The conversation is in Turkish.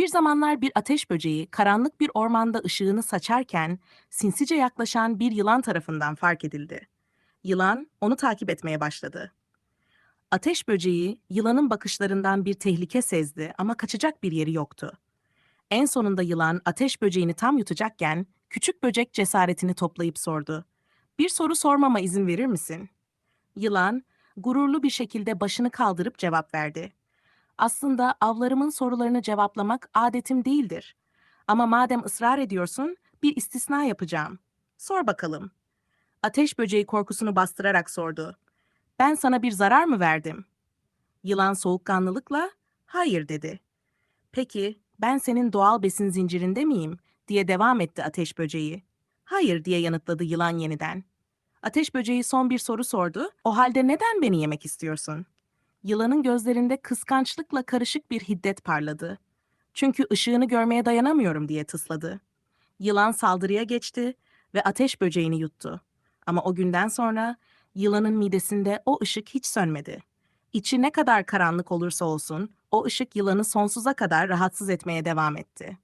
Bir zamanlar bir ateş böceği karanlık bir ormanda ışığını saçarken sinsice yaklaşan bir yılan tarafından fark edildi. Yılan onu takip etmeye başladı. Ateş böceği yılanın bakışlarından bir tehlike sezdi ama kaçacak bir yeri yoktu. En sonunda yılan ateş böceğini tam yutacakken küçük böcek cesaretini toplayıp sordu. Bir soru sormama izin verir misin? Yılan gururlu bir şekilde başını kaldırıp cevap verdi. Aslında avlarımın sorularını cevaplamak adetim değildir. Ama madem ısrar ediyorsun, bir istisna yapacağım. Sor bakalım. Ateş böceği korkusunu bastırarak sordu. Ben sana bir zarar mı verdim? Yılan soğukkanlılıkla, hayır dedi. Peki, ben senin doğal besin zincirinde miyim? diye devam etti ateş böceği. Hayır diye yanıtladı yılan yeniden. Ateş böceği son bir soru sordu. O halde neden beni yemek istiyorsun? Yılanın gözlerinde kıskançlıkla karışık bir hiddet parladı. Çünkü ışığını görmeye dayanamıyorum diye tısladı. Yılan saldırıya geçti ve ateş böceğini yuttu. Ama o günden sonra yılanın midesinde o ışık hiç sönmedi. İçi ne kadar karanlık olursa olsun o ışık yılanı sonsuza kadar rahatsız etmeye devam etti.